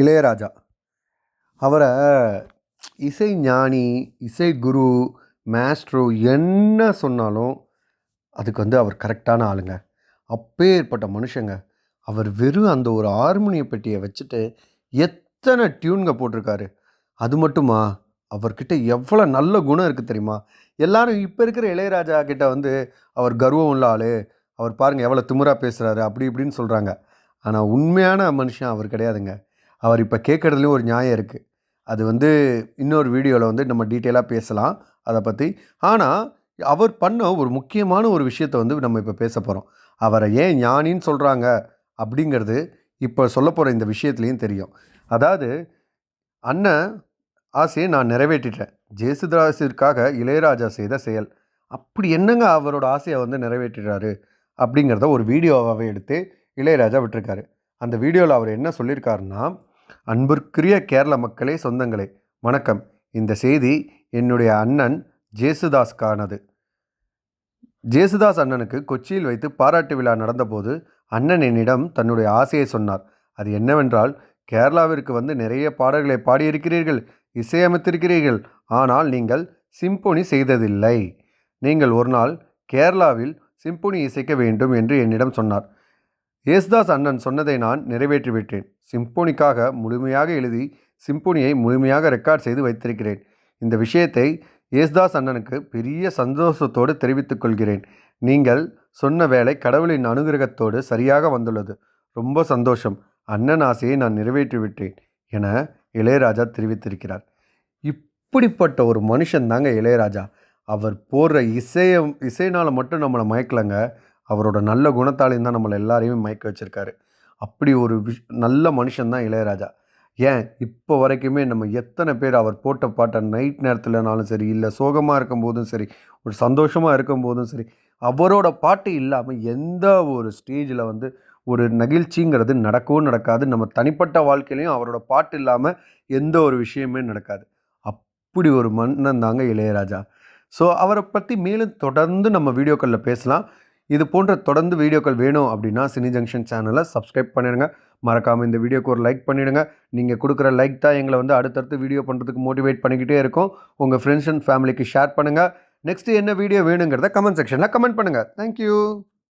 இளையராஜா. அவரை இசை ஞானி இசை குரு மேஸ்ட்ரோ என்ன சொன்னாலும் அதுக்கு வந்து அவர் கரெக்டான ஆளுங்க. அப்பேற்பட்ட மனுஷங்க. அவர் வெறும் அந்த ஒரு ஹார்மோனிய பெட்டியை வச்சுட்டு எத்தனை டியூன்க போட்டிருக்காரு. அது மட்டுமா? அவர்கிட்ட எவ்வளோ நல்ல குணம் இருக்குது தெரியுமா? எல்லாரும் இப்போ இருக்கிற இளையராஜா கிட்ட வந்து அவர் கர்வம் உள்ள ஆள். அவர் பாருங்கள் எவ்வளோ திமுறாக பேசுகிறாரு அப்படி இப்படின்னு சொல்கிறாங்க ஆனால் உண்மையான மனுஷன் அவர் கிடையாதுங்க. அவர் இப்போ கேட்குறதுலேயும் ஒரு நியாயம் இருக்குது அது வந்து இன்னொரு வீடியோவில் வந்து நம்ம டீட்டெயிலாக பேசலாம். அதை பற்றி ஆனால் அவர் பண்ண ஒரு முக்கியமான ஒரு விஷயத்தை வந்து நம்ம இப்போ பேச போகிறோம் அவரை ஏன் ஞானின்னு சொல்கிறாங்க அப்படிங்கிறது இப்போ சொல்ல போகிற இந்த விஷயத்துலேயும் தெரியும். அதாவது அண்ணன் ஆசையை நான் நிறைவேற்றிட்டேன். ஜேசுதாசிற்காக இளையராஜா செய்த செயல். அப்படி என்னங்க அவரோட ஆசையை வந்து நிறைவேற்றிறாரு அப்படிங்கிறத ஒரு வீடியோவாகவே எடுத்து இளையராஜா விட்டுருக்காரு. அந்த வீடியோவில் அவர் என்ன சொல்லியிருக்காருன்னா அன்பிற்குரிய கேரள மக்களே சொந்தங்களே வணக்கம். இந்த செய்தி என்னுடைய அண்ணன் ஜேசுதாஸ்கானது. ஜேசுதாஸ் அண்ணனுக்கு கொச்சியில் வைத்து பாராட்டு விழா நடந்தபோது அண்ணன் என்னிடம் தன்னுடைய ஆசையை சொன்னார். அது என்னவென்றால் கேரளாவிற்கு வந்து நிறைய பாடல்களை பாடியிருக்கிறீர்கள் இசையமைத்திருக்கிறீர்கள். ஆனால் நீங்கள் சிம்பொனி செய்ததில்லை. நீங்கள் ஒரு நாள் கேரளாவில் சிம்பொனி இசைக்க வேண்டும் என்று என்னிடம் சொன்னார். ஏசுதாஸ் அண்ணன் சொன்னதை நான் நிறைவேற்றிவிட்டேன். சிம்போனிக்காக முழுமையாக எழுதி சிம்போனியை முழுமையாக ரெக்கார்ட் செய்து வைத்திருக்கிறேன். இந்த விஷயத்தை ஏசுதாஸ் அண்ணனுக்கு பெரிய சந்தோஷத்தோடு தெரிவித்துக் கொள்கிறேன். நீங்கள் சொன்ன வேலை கடவுளின் அனுகிரகத்தோடு சரியாக வந்துள்ளது. ரொம்ப சந்தோஷம். அண்ணன் ஆசையை நான் நிறைவேற்றிவிட்டேன் என இளையராஜா தெரிவித்திருக்கிறார். இப்படிப்பட்ட ஒரு மனுஷன் தாங்க இளையராஜா. அவர் போடுற இசையை இசைனால் மட்டும் நம்மளை மயக்கலைங்க. அவரோட நல்ல குணத்தாலையும் தான் நம்மளை எல்லாரையுமே மயக்க வச்சுருக்காரு. அப்படி ஒரு விஷ் நல்ல மனுஷன் தான் இளையராஜா. ஏன்? இப்போ வரைக்குமே நம்ம எத்தனை பேர் அவர் போட்ட பாட்டை நைட் நேரத்தில்னாலும் சரி இல்லை சோகமாக இருக்கும் போதும் சரி ஒரு சந்தோஷமாக இருக்கும் போதும் சரி அவரோட பாட்டு இல்லாமல் எந்த ஒரு ஸ்டேஜில் வந்து ஒரு நெகிழ்ச்சிங்கிறது நடக்கவும் நடக்காது. நம்ம தனிப்பட்ட வாழ்க்கையிலையும் அவரோட பாட்டு இல்லாமல் எந்த ஒரு விஷயமே நடக்காது. அப்படி ஒரு மன்னன் தாங்க இளையராஜா. ஸோ அவரை பற்றி மேலும் தொடர்ந்து நம்ம வீடியோக்களில் பேசலாம். இது போன்ற தொடர்ந்து வீடியோக்கள் வேணும் அப்படின்னா சினி ஜங்ஷன் சேனலை சப்ஸ்கிரைப் பண்ணிடுங்க. மறக்காமல் இந்த வீடியோக்கு ஒரு லைக் பண்ணிவிடுங்க நீங்கள் கொடுக்குற லைக் தான் எங்களை வந்து அடுத்தடுத்து வீடியோ பண்ணுறதுக்கு மோட்டிவேட் பண்ணிக்கிட்டே இருக்கும். உங்கள் ஃப்ரெண்ட்ஸ் அண்ட் ஃபேமிலிக்கு ஷேர் பண்ணுங்கள் நெக்ஸ்ட்டு என்ன வீடியோ வேணுங்கிறத கமெண்ட் செக்ஷனில் கமெண்ட் பண்ணுங்கள் தேங்க்யூ